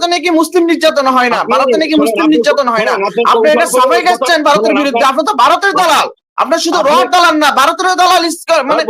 ভারতে নাকি মুসলিম নির্যাতন হয় না ভারতে নাকি মুসলিম নির্যাতন হয় না। আপনি এটা সবাই গেছেন ভারতের বিরুদ্ধে। আপনি তো ভারতের দালাল। আপনার শুধু আপনি- দালাল না ভারতের দালাল মানে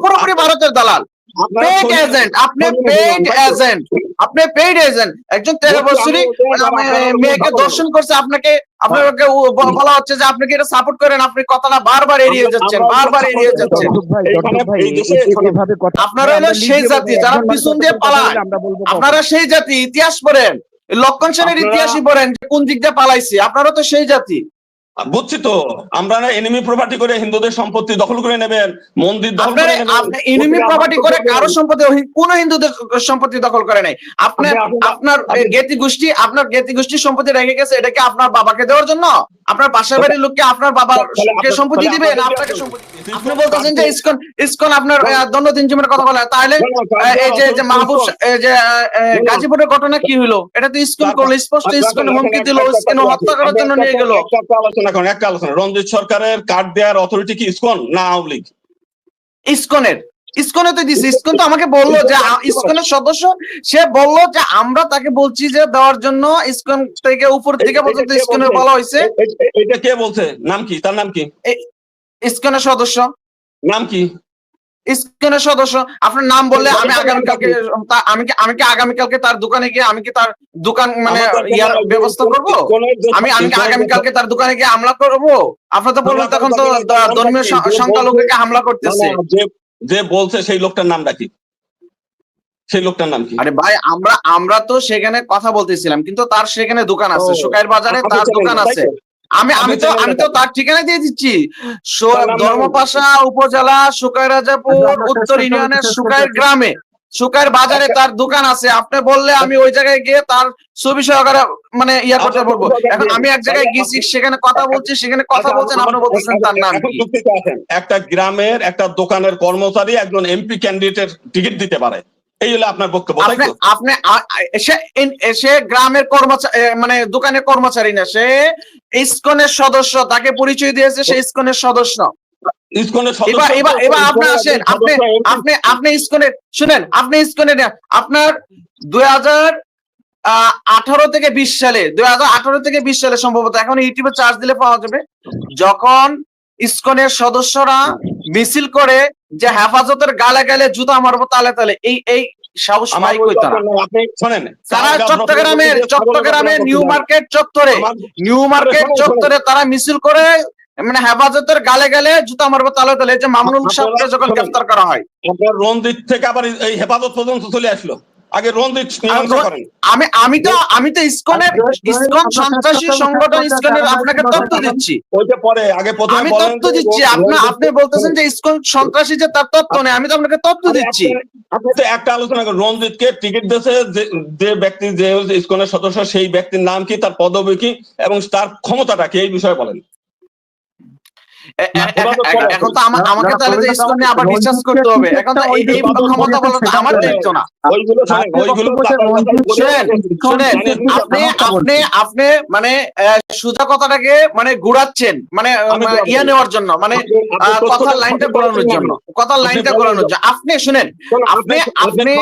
পুরোপুরি ভারতের দালাল। আপনারা পেইড এজেন্ট আপনি পেইড এজেন্ট আপনি পেইড এজেন্ট একজন তেরো বছরই মানে মেয়েকে দর্শন করছে আপনাকে আপনাকে বলা হচ্ছে যে আপনি কি এটা সাপোর্ট করেন? আপনি কথাটা বারবার এড়িয়ে যাচ্ছেন বারবার এড়িয়ে। যাচ্ছেন। আপনারা হলো সেই জাতি যারা পিছন দিয়ে পালায়। আপনারা সেই জাতি ইতিহাস পড়েন লক্ষণ সেনের ইতিহাসই পড়েন যে কোন দিক দিয়ে পালাইছি। আপনারা তো সেই জাতি। বুঝছি তো আমরা না এনিমি প্রপার্টি করে হিন্দুদের সম্পত্তি দখল করে নেবেন মন্দির দখল করে এনিমি প্রপার্টি করে কারও সম্পত্তি কোন হিন্দুদের সম্পত্তি দখল করে নাই আপনার আপনি- আপনি- আপনার গেতি গোষ্ঠী আপনার গেতি গোষ্ঠীর সম্পত্তি রেখে গেছে এটাকে আপনার বাবাকে দেওয়ার জন্য আপনার পাশের বাড়ির লোককে আপনার বাবার কে সম্পত্তি দিবে না আপনাকে সম্পত্তি আপনি বলতেছেন যে ইসকন ইসকন আপনার দণ্ড তিন জিমের কথা বলে তাহলে এই যে যে মাহবুব এই যে গাজীপুরের ঘটনা কি হলো এটা তো ইসকন করল স্পষ্ট ইসকন হুমকি দিল ইসকন হত্যা করার জন্য নিয়ে গেল আলোচনা করেন একটা আলোচনা। রঞ্জিত সরকারের কার্ড দেওয়ার অথরিটি কি ইসকন না আওয়ামী লীগ? ইসকনের। ইসকনে তো দিছে। ইসকন তো আমাকে বলল যে ইসকনের সদস্য সে বলল যে আমরা তাকে বলছি যে দেওয়ার জন্য ইসকন থেকে উপর থেকে পর্যন্ত ইসকনের বলা হয়েছে। এটা কে বলছে? নাম কি? তার নাম কি? ইসকনের সদস্য। নাম কি? ইসকনের সদস্য আপনার নাম বললে আমি আগামীকালকে আমি কি আমি কি আগামীকালকে তার দোকানে গিয়ে আমি কি তার দোকান মানে ইয়ার ব্যবস্থা করব? আমি আমি কি আগামীকালকে তার দোকানে গিয়ে হামলা করব? আপনার তো বলবেন তখন তো ধর্মীয় সংখ্যালঘুকে হামলা করতেছে? যে যে বলছে সেই লোকটার নামটা কি? সেই লোকটার নাম কি? আরে ভাই আমরা আমরা তো সেখানে কথা বলতেছিলাম কিন্তু তার সেখানে দোকান আছে সুকাইর বাজারে তার দোকান আছে? আমি আমি তো আমি তো তার ঠিকানা দিয়ে দিচ্ছি। ধর্মপাশা উপজেলা সুকাই রাজাপুর আচ্ছা, উত্তর ইউনিয়নের চেষ্টা গ্রামে। সুকাইর বাজারে তার দোকান আছে। আপনি বললে আমি ওই জায়গায় গিয়ে তার ছবি সহকারে মানে ইয়া করতে আচ্ছা, বলব। এখন আমি এক জায়গায় গেছি সেখানে কথা বলছি সেখানে কথা আচ্ছা, বলছেন আপনি বলতেছেন তার নাম। একটা গ্রামের একটা দোকানের কর্মচারী একজন এমপি ক্যান্ডিডেটের টিকিট দিতে পারে। এই হলো আপনার বক্তব্য আপনি সে গ্রামের কর্মচারী মানে দোকানের কর্মচারী না সে ইসকনের সদস্য তাকে পরিচয় দিয়েছে সে ইসকনের সদস্য। ইসকনের এবার সদস্য এবার এবার আপনি আসেন আপনি আপনি আপনি ইসকনের শুনেন আপনি ইসকনের আপনার দুই হাজার আঠারো থেকে বিশ সালে দুই হাজার আঠারো থেকে বিশ সালে সম্ভবত এখন ইউটিউবে চার্জ দিলে পাওয়া যাবে যখন ইসকনের সদস্যরা মিছিল করে যে হেফাজতের গালে গালে জুতা মারবো তালে তালে এই এই সাহস তারা আপনি শোনেন। তারা চার চট্টগ্রামের গাছ নিউ মার্কেট চত্বরে নিউ মার্কেট চত্বরে তারা মিছিল করে মানে হেফাজতের গালে গালে জুতা মারবো তালে তালে যে মামুনুল সাহেবকে যখন। গ্রেফতার করা হয়। রঞ্জিত থেকে আবার এই হেফাজত পর্যন্ত চলে আসলো। আগে রঞ্জিত আমি আমি তো আমি তো ইসকনের ইসকন সন্ত্রাসী সংগঠন ইসকনের আপনাকে তথ্য দিচ্ছি। ওইটা পরে আগে প্রথমে আমি তথ্য দিচ্ছি। আপনি আপনি বলতেছেন যে ইসকন সন্ত্রাসী যে তার তথ্য নেই আমি তো আপনাকে তথ্য দিচ্ছি। আপনি- তো একটা আলোচনা করেন। রঞ্জিতকে টিকিট দিয়েছে যে যে ব্যক্তি যে ইসকনের সদস্য সেই ব্যক্তির নাম কি তার পদবী কি এবং তার ক্ষমতাটা কি এই বিষয়ে বলেন। এখন তো আমা- আমাকে তাহলে যে ইসকন নিয়ে আবার রিসার্চ করতে হবে। এখন তো এই ক্ষমতা বলা তো আমার দায়িত্ব না। শোনেন আপনি আপনি আপনি মানে সোজা কথাটাকে মানে ঘুরাচ্ছেন মানে মানে ইয়ে নেওয়ার জন্য মানে কথার লাইনটা ঘোরানোর জন্য কথার লাইনটা ঘোরানোর জন্য। আপনি শুনেন আপনি আপনি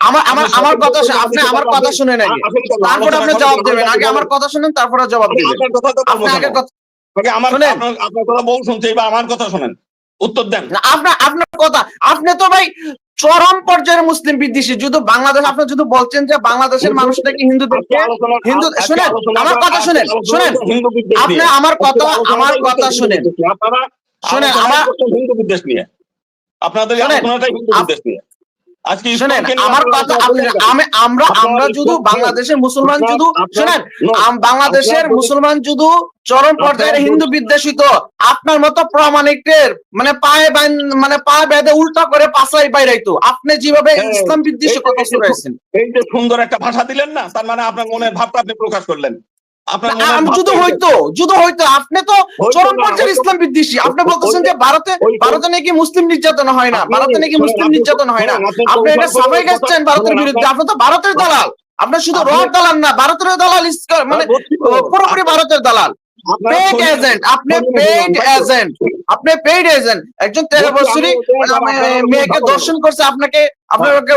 আমার আমার আমার কথা আপনি আমার কথা শুনেন আগে। তারপর আপনি জবাব দেবেন। আগে আমার কথা শুনেন তারপরে জবাব দিবেন। আপনি আগে কথা আমার আপনার- আপনার কথা বল শুনছে এবার আমার কথা শোনেন। উত্তর দেন। আপনার আপনার কথা। আপনি তো ভাই চরম পর্যায়ের মুসলিম বিদ্বেষী। যদি বাংলাদেশ আপনি যদি বলছেন যে বাংলাদেশের মানুষ নাকি হিন্দুদেরকে হিন্দু শুনেন আমার কথা শুনেন শুনেন। আপনি আমার কথা আমার কথা শুনেন। শুনেন, আমার- হিন্দু বিদ্বেষ নিয়ে। আপনাদের হিন্দু নিয়ে। আজকে শুনেন আমার কথা আপনি আমি আমরা আমরা শুধু বাংলাদেশের মুসলমান শুধু শুনেন বাংলাদেশের মুসলমান শুধু চরম আপনার হিন্দু বিদ্বেষিত। আপনার মতো প্রামাণিকের মানে পায়ে মানে পা বেঁধে উল্টা করে পাশাই বাইরাইতো। আপনি যেভাবে হ্যাঁ, ইসলাম বিদ্বেষী কথা শুনেছেন এই যে সুন্দর একটা ভাষা দিলেন না তার মানে আপনার মনের ভাবটা আপনি প্রকাশ করলেন। এটা- হইতো হইতো। আপনি তো চরম না, পর্যায়ের হইতো- ইসলাম বিদ্বেষী। আপনি বলতেছেন যে ভারতে ভারতে নাকি মুসলিম নির্যাতন হয় না। ভারতে নাকি মুসলিম নির্যাতন হয় না। আপনি আপনি এটা কৌশল সবাই গেছেন ভারতের বিরুদ্ধে। আপনি- তো ভারতের দালাল। আপনার শুধু দালাল না ভারতের দালাল মানে পুরোপুরি ভারতের দালাল। পেড এজেন্ট আপনি পেড? এজেন্ট আপনি পেড এজেন্ট একজন তেরো বছরই আপনারা মেয়েকে দর্শন করছে আপনাকে আপনাকে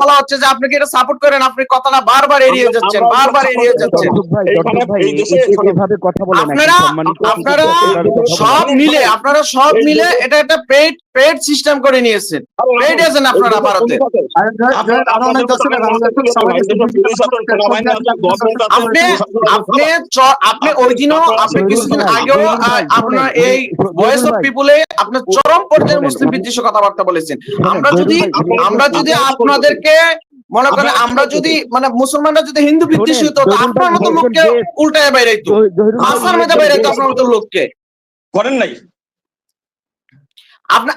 বলা হচ্ছে যে আপনি কি এটা সাপোর্ট করেন? আপনি কথাটা বারবার এড়িয়ে যাচ্ছেন বারবার এড়িয়ে যাচ্ছেন। আপনারা আপনারা সব মিলে আপনারা সব মিলে এটা একটা পেড পেড সিস্টেম করে নিয়েছেন। পেড এজেন্ট আপনারা ভারতে। আপনি আপনি চ- আপনি ওই দিনও আপনি কিছুদিন আগেও আপনার এই ভয়েস অফ পিপুলে আপনি চরম পর্যায়ে মুসলিম বিদ্বেষী কথাবার্তা বলেছেন। আমরা যদি আমরা যদি আপনাদেরকে মনে করেন আমরা যদি মানে মুসলমানরা যদি হিন্দু বিদ্বেষী হতো তো আপনার মতো লোককে উল্টায় বাইরাইতো। জহিরুল ভাই, আসার মেধা বাইরাইতো আপনার মতো লোককে। করেন নাই।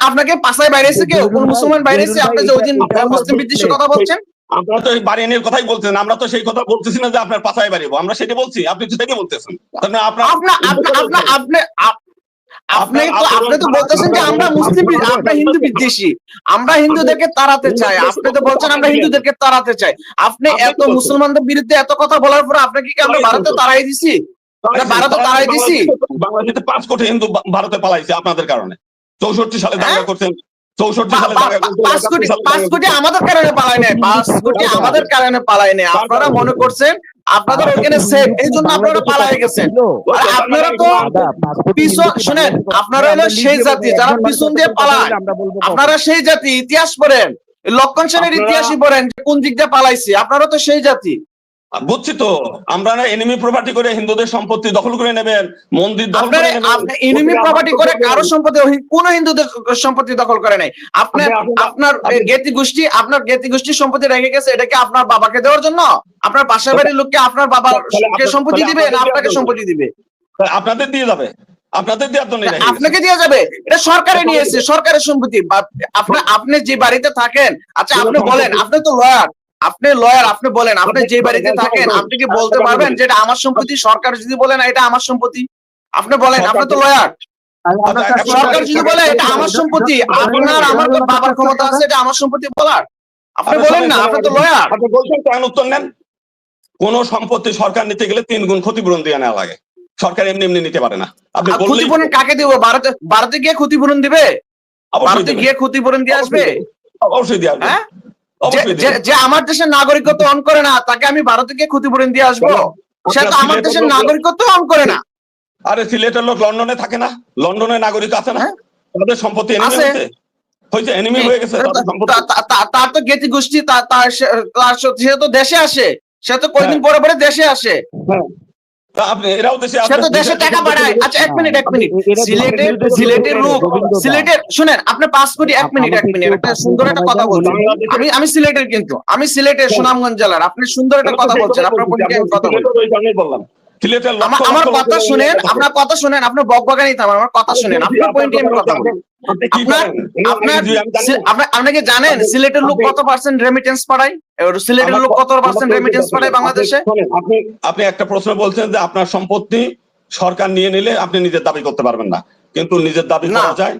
আপনাকে পাশায় বাইরেছে কেউ? কোন মুসলমান বাইরেছে? আপনি যে ওই দিন মুসলিম বিদ্বেষী কথা বলছেন? আপনারা তো বাড়ি নিয়ে কথাই বলছেন আমরা তো সেই কথা বলতেছি না যে আপনার পাশায় বাড়িব আমরা সেটা বলছি আপনি তো সেটাই বলতেছেন। আপনার আপনি আপনি তো আপনি তো বলতেছেন যে আমরা মুসলিম আমরা হিন্দু বিদ্বেষী। আমরা হিন্দুদেরকে তাড়াতে চাই। আপনি তো বলছেন আমরা হিন্দুদেরকে তাড়াতে চাই। আপনি এত মুসলমানদের বিরুদ্ধে এত কথা বলার পর আপনাকে কি আমরা ভারতে তাড়াই দিছি? আমরা ভারতে তাড়াই দিছি? বাংলাদেশে পাঁচ কোটি হিন্দু ভারতে পালাইছে আপনাদের কারণে। চৌষট্টি সালে দাঙ্গা হ্যাঁ? করছেন। চৌষট্টি পা- সালে পা- দাঙ্গা পা- করছেন পাঁচ কোটি পাঁচ কোটি আমাদের কারণে পালাই নাই পাঁচ কোটি আমাদের কারণে পালাই নাই। আপনারা মনে করছেন আপনাদের ওখানে সেফ এই জন্য আপনারা গেছেন। আপনারা তো পিছন শুনেন আপনারা হলো সেই জাতি যারা পিছন দিয়ে পালায়? আপনারা সেই জাতি ইতিহাস পড়েন লক্ষণ সেনের ইতিহাসই পড়েন যে কোন দিক দিয়ে পালাইছি। আপনারা তো সেই জাতি। বুঝছি তো? আমরা না এনিমি প্রপার্টি করে হিন্দুদের সম্পত্তি দখল করে নেবেন মন্দির দখল করে এনিমি প্রপার্টি করে কারও সম্পত্তি কোন হিন্দুদের সম্পত্তি দখল করে নাই। আপনার আপনি- আপনি- আপনার আপনি- জ্ঞাতি গোষ্ঠী আপনার জ্ঞাতি গোষ্ঠীর সম্পত্তি রেখে গেছে এটাকে আপনার বাবাকে দেওয়ার জন্য? আপনার পাশের বাড়ির লোককে আপনার বাবার কে সম্পত্তি দিবে না আপনাকে সম্পত্তি দিবে? আপনাদের দিয়ে যাবে। আপনাদের দেওয়ার জন্য আপনাকে দিয়ে যাবে। এটা সরকারে নিয়েছে সরকারের সম্পত্তি। আপনি আপনি যে বাড়িতে থাকেন আচ্ছা আপনি বলেন আপনি তো লয়ার আপনি লয়ার আপনি বলেন আপনি যে বাড়িতে থাকেন আপনি কি বলতে পারবেন যে এটা আমার সম্পত্তি? সরকার যদি বলেন এটা আমার সম্পত্তি। আপনি বলেন আপনি তো লয়ার আচ্ছা, সরকার যদি বলে এটা আমার সম্পত্তি আপনার আমার তো বাবার ক্ষমতা আছে এটা আমার সম্পত্তি বলার। আপনি বলেন না আপনি তো লয়ার আপনি বলছেন কেন উত্তর নেন। কোন সম্পত্তি সরকার নিতে গেলে তিন গুণ ক্ষতিপূরণ দিয়ে নেওয়া লাগে। সরকার এমনি এমনি নিতে পারে না। আপনি ক্ষতিপূরণ কাকে দিব? ভারতে ভারতে গিয়ে ক্ষতিপূরণ দিবে? ভারতে গিয়ে ক্ষতিপূরণ দিয়ে আসবে? অবশ্যই দিয়ে আসবে। হ্যাঁ? যে- আমার দেশের নাগরিকত্ব অন করে না তাকে আমি ভারতে গিয়ে ক্ষতিপূরণ দিয়ে আসব? সে তো আমার দেশের নাগরিকত্ব অন করে না। আরে সিলেটের লোক লন্ডনে থাকে না? লন্ডনের নাগরিক আছে না? হ্যাঁ। তাদের সম্পত্তি আছে। হয়েছে? হয়েছে এনিমি হয়ে গেছে তার তো জ্ঞাতি গোষ্ঠী তার সে- তো দেশে আসে। সে তো কয়দিন পরে পরে দেশে আসে। তা আপনি এরাও দেশে সে তো দেশে টাকা পাঠায় আচ্ছা এক মিনিট এক মিনিট। সিলেটের সিলেটের লোক সিলেটের শুনেন আপনি পাঁচ কোটি এক মিনিট এক মিনিট। একটা সুন্দর একটা কথা বলছেন আমি আমি সিলেটের কিন্তু আমি সিলেটের সুনামগঞ্জ জেলার। আপনি সুন্দর একটা কথা বলছেন আপনার পরিচয় কথা বলছি। সিলেটের ওই কারণেই বললাম সিলেটের লক্ষ আমার আমার কথা শুনেন আপনার কথা শুনেন আপনার বকবকানি থামান আমার কথা শুনেন আপনার পয়েন্টে আমি কথা বলি আপনি আপনার আপনার কি জানেন সিলেটের লোক কত পার্সেন্ট রেমিটেন্স পাঠায়? সিলেটের লোক কত পার্সেন্ট রেমিটেন্স পাঠায় বাংলাদেশে? আপনি আপনি একটা প্রশ্ন বলছেন যে আপনার সম্পত্তি সরকার নিয়ে নিলে আপনি নিজের দাবি করতে পারবেন না। কিন্তু নিজের দাবি না। করা যায়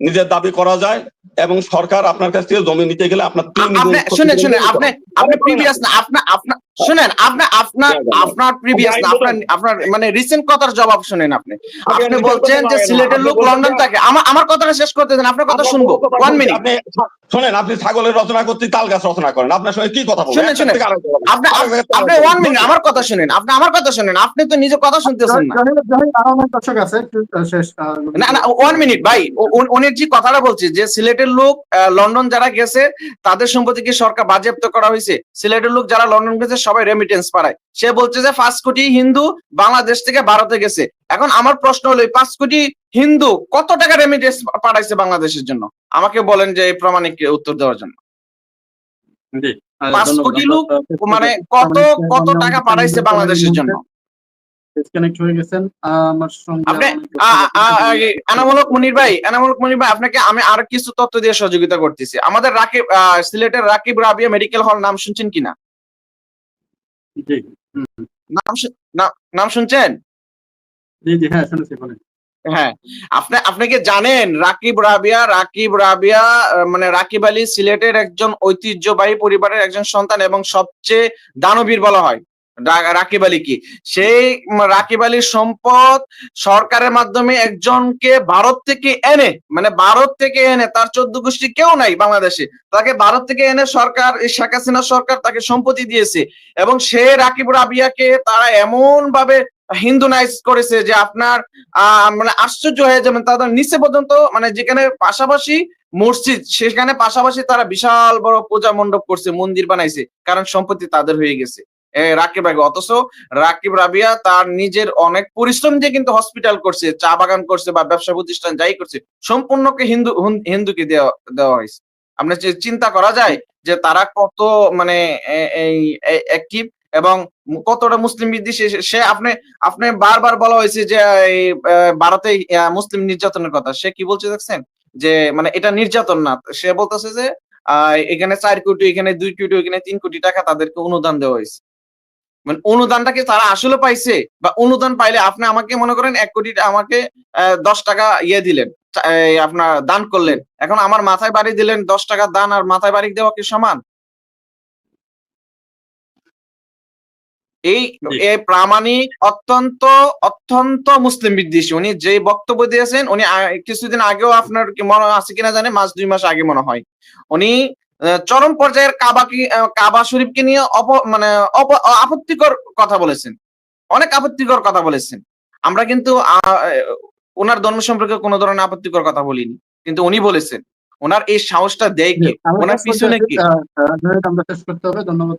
নিজের দাবি করা যায় এবং সরকার আপনার কাছ থেকে জমি নিতে গেলে আপনার তিন আপনি গুণ শুনেন ক্ষতিপূরণ শুনেন দিতে আপনি আপনি প্রিভিয়াস না আপনার আপনার শুনেন আপনার আপনার আপনার প্রিভিয়াস না আপনার আপনার মানে রিসেন্ট কথার জবাব শুনেন আপনি। আপনি বলছেন যে সিলেটের লোক লন্ডন থাকে। আমার আমার কথাটা শেষ করতে দেন আপনার কথা শুনব। ওয়ান মিনিট আপনি শোনেন আপনি ছাগলের রচনা করতে তাল গাছ রচনা করেন। আপনার সঙ্গে কি কথা শুনেন, শুনেন। আপনি আপনি ওয়ান মিনিট আমার কথা শুনেন। আপনি আমার কথা শুনেন। আপনি তো নিজে কথা শুনতেছেন না। দর্শক আছে। না না ওয়ান মিনিট ভাই। উ- উনি- উনি যে কথাটা বলছে যে সিলেটের লোক আহ, লন্ডন যারা গেছে তাদের সম্পত্তি কি সরকার বাজেয়াপ্ত করা হয়েছে? সিলেটের লোক যারা লন্ডন গেছে সবাই রেমিটেন্স পাঠায় সে বলছে যে পাঁচ কোটি হিন্দু বাংলাদেশ থেকে ভারতে গেছে। এখন আমার প্রশ্ন হলো এই পাঁচ কোটি হিন্দু কত টাকা রেমিটেন্স পাঠাইছে বাংলাদেশের জন্য? আমাকে বলেন যে এই প্রমাণিক উত্তর দেওয়ার জন্য। পাঁচ কোটি লোক মানে কত কত টাকা পাঠাইছে বাংলাদেশের জন্য? ডিসকানেক্ট হয়ে গেছেন আমার সঙ্গে আপনি অনেক আ- আ- আ- এই এনামূলক মনির ভাই এনামূলক মনির ভাই আপনাকে আমি আর কিছু তথ্য দিয়ে সহযোগিতা করতেছি। আমাদের রাকিব সিলেটের রাকিব রাবিয়া মেডিকেল হল নাম শুনছেন কিনা? নাম নাম শুনছেন? হ্যাঁ হ্যাঁ। আপনি আপনি কি জানেন রাকিব রাবিয়া রাকিব রাবিয়া মানে রাকিব আলী সিলেটের একজন ঐতিহ্যবাহী পরিবারের একজন সন্তান এবং সবচেয়ে দানবীর বলা হয়? রাকিব আলী কি? সেই রাকিব আলীর সম্পদ সরকারের মাধ্যমে একজনকে ভারত থেকে এনে মানে ভারত থেকে এনে তার চোদ্দ গোষ্ঠী কেউ নাই বাংলাদেশে, তাকে ভারত থেকে এনে সরকার শেখ হাসিনা সরকার তাকে সম্পত্তি দিয়েছে এবং সে রাকিব রাবিয়াকে তারা এমন ভাবে হিন্দুনাইজ করেছে যে আপনার মানে আশ্চর্য হয়ে যাবেন, তাদের নিচে পর্যন্ত মানে যেখানে পাশাপাশি মসজিদ, সেখানে পাশাপাশি তারা বিশাল বড় পূজা মণ্ডপ করছে, মন্দির বানাইছে, কারণ সম্পত্তি তাদের হয়ে গেছে। রাকিব রাবিয়া অথচ রাকিব রাবিয়া তার নিজের অনেক পরিশ্রম দিয়ে কিন্তু হসপিটাল করছে চা বাগান করছে বা ব্যবসা প্রতিষ্ঠান যাই করছে সম্পূর্ণকে হিন্দু হিন্দুকে দেওয়া দেওয়া হয়েছে। আপনার চিন্তা করা যায় যে তারা কত মানে এই এবং কতটা মুসলিম বিদ্বেষী সে- আপনি আপনি বারবার বলা হয়েছে যে ভারতে মুসলিম নির্যাতনের কথা। সে কি বলছে দেখছেন? যে মানে এটা নির্যাতন না। সে বলতেছে যে আহ, এখানে চার কোটি এখানে দুই কোটি এখানে তিন কোটি টাকা তাদেরকে অনুদান দেওয়া হয়েছে। মানে অনুদানটা কি তারা আসলে পাইছে? বা অনুদান পাইলে আপনি আমাকে মনে করেন এক কোটি আমাকে দশ টাকা ইয়ে দিলেন আপনার দান করলেন। এখন আমার মাথায় বাড়ি দিলেন দশ টাকা দান আর মাথায় বাড়ি দেওয়া কি সমান? এই প্রামাণিক অত্যন্ত অত্যন্ত মুসলিম বিদ্বেষী। উনি যে বক্তব্য দিয়েছেন উনি কিছুদিন আগেও আপনার মনে আছে কিনা জানে মাস দুই মাস আগে মনে হয়। উনি চরম পর্যায়ের কাবা কি কাবা শরীফকে নিয়ে অপ মানে আপত্তিকর কথা বলেছেন। অনেক আপত্তিকর কথা বলেছেন। আমরা কিন্তু ওনার ধর্ম সম্পর্কে কোনো ধরনের আপত্তিকর কথা বলিনি। কিন্তু উনি বলেছেন ওনার এই সাহসটা দেয় কি? ওনার পিছনে কি? আহ, আহ, আমরা শেষ করতে হবে ধন্যবাদ।